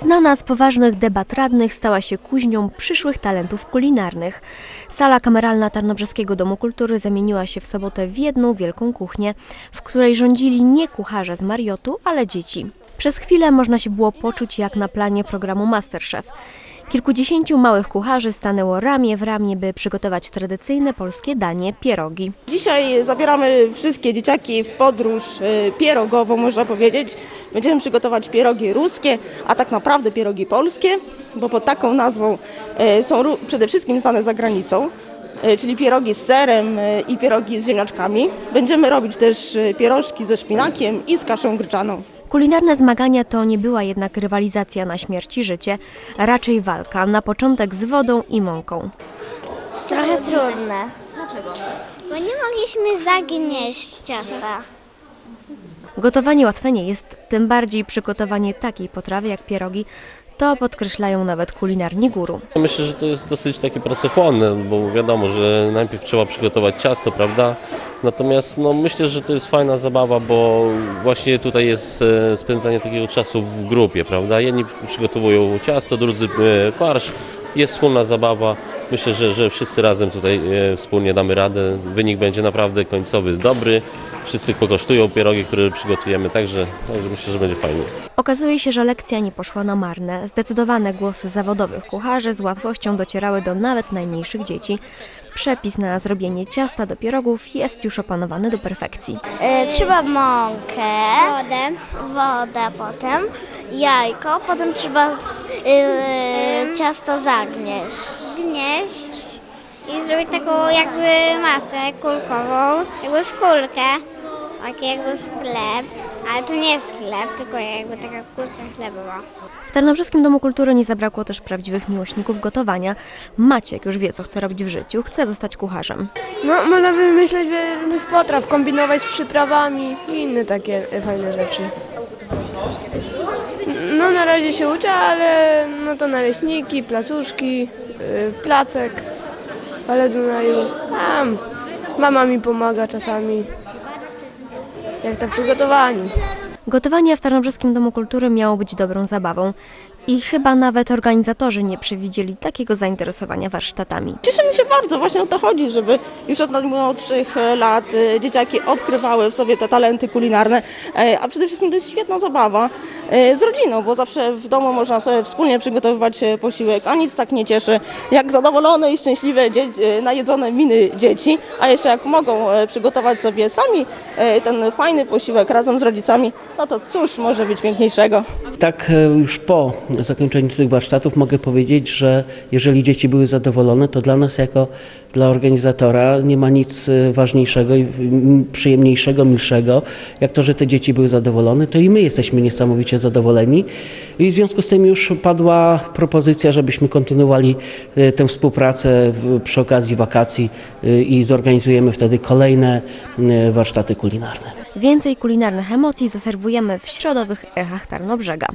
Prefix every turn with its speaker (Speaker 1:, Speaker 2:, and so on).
Speaker 1: Znana z poważnych debat radnych stała się kuźnią przyszłych talentów kulinarnych. Sala kameralna Tarnobrzeskiego Domu Kultury zamieniła się w sobotę w jedną wielką kuchnię, w której rządzili nie kucharze z Mariotu, ale dzieci. Przez chwilę można się było poczuć jak na planie programu Masterchef. Kilkudziesięciu małych kucharzy stanęło ramię w ramię, by przygotować tradycyjne polskie danie pierogi.
Speaker 2: Dzisiaj zabieramy wszystkie dzieciaki w podróż e, pierogową, można powiedzieć. Będziemy przygotować pierogi ruskie, a tak naprawdę pierogi polskie, bo pod taką nazwą e, są przede wszystkim znane za granicą, e, czyli pierogi z serem i pierogi z ziemniaczkami. Będziemy robić też pierożki ze szpinakiem i z kaszą gryczaną.
Speaker 1: Kulinarne zmagania to nie była jednak rywalizacja na śmierć i życie, raczej walka, na początek z wodą i mąką.
Speaker 3: Trochę trudne. Dlaczego? Bo nie mogliśmy zagnieść ciasta.
Speaker 1: Gotowanie łatwe nie jest, tym bardziej przygotowanie takiej potrawy jak pierogi, to podkreślają nawet kulinarni guru.
Speaker 4: Myślę, że to jest dosyć takie pracochłonne, bo wiadomo, że najpierw trzeba przygotować ciasto, prawda? Natomiast no, myślę, że to jest fajna zabawa, bo właśnie tutaj jest e, spędzanie takiego czasu w grupie, prawda? Jedni przygotowują ciasto, drudzy e, farsz, jest wspólna zabawa. Myślę, że, że wszyscy razem tutaj e, wspólnie damy radę. Wynik będzie naprawdę końcowy dobry. Wszyscy pokosztują pierogi, które przygotujemy, także, także myślę, że będzie fajnie.
Speaker 1: Okazuje się, że lekcja nie poszła na marne. Zdecydowane głosy zawodowych kucharzy z łatwością docierały do nawet najmniejszych dzieci. Przepis na zrobienie ciasta do pierogów jest już opanowany do perfekcji.
Speaker 3: E, trzeba mąkę, wodę, wodę potem, jajko, potem trzeba e, ciasto zagnieść.
Speaker 5: gnieść i zrobić taką jakby masę kulkową, jakby w kulkę, takie jakby chleb, ale to nie jest chleb, tylko jakby taka kulka chlebowa.
Speaker 1: W Tarnobrzeskim Domu Kultury nie zabrakło też prawdziwych miłośników gotowania. Maciek już wie, co chce robić w życiu, chce zostać kucharzem.
Speaker 6: No, można wymyśleć wiele różnych potraw, kombinować z przyprawami i inne takie fajne rzeczy. No na razie się uczę, ale no to naleśniki, placuszki, yy, placek, ale Dunaju, tam mama mi pomaga czasami, jak tak w przygotowaniu.
Speaker 1: Gotowanie w Tarnobrzeskim Domu Kultury miało być dobrą zabawą i chyba nawet organizatorzy nie przewidzieli takiego zainteresowania warsztatami.
Speaker 2: Cieszymy się bardzo, właśnie o to chodzi, żeby już od najmłodszych e, lat e, dzieciaki odkrywały w sobie te talenty kulinarne, e, a przede wszystkim to jest świetna zabawa z rodziną, bo zawsze w domu można sobie wspólnie przygotowywać posiłek, a nic tak nie cieszy jak zadowolone i szczęśliwe, najedzone miny dzieci, a jeszcze jak mogą przygotować sobie sami ten fajny posiłek razem z rodzicami, no to cóż może być piękniejszego.
Speaker 7: Tak e, już po zakończeniu tych warsztatów mogę powiedzieć, że jeżeli dzieci były zadowolone, to dla nas jako dla organizatora nie ma nic e, ważniejszego i przyjemniejszego, milszego, jak to, że te dzieci były zadowolone, to i my jesteśmy niesamowicie zadowoleni. I w związku z tym już padła propozycja, żebyśmy kontynuowali e, tę współpracę przy okazji wakacji i zorganizujemy wtedy kolejne warsztaty kulinarne.
Speaker 1: Więcej kulinarnych emocji zaserwujemy w środowych echach Tarnobrzega.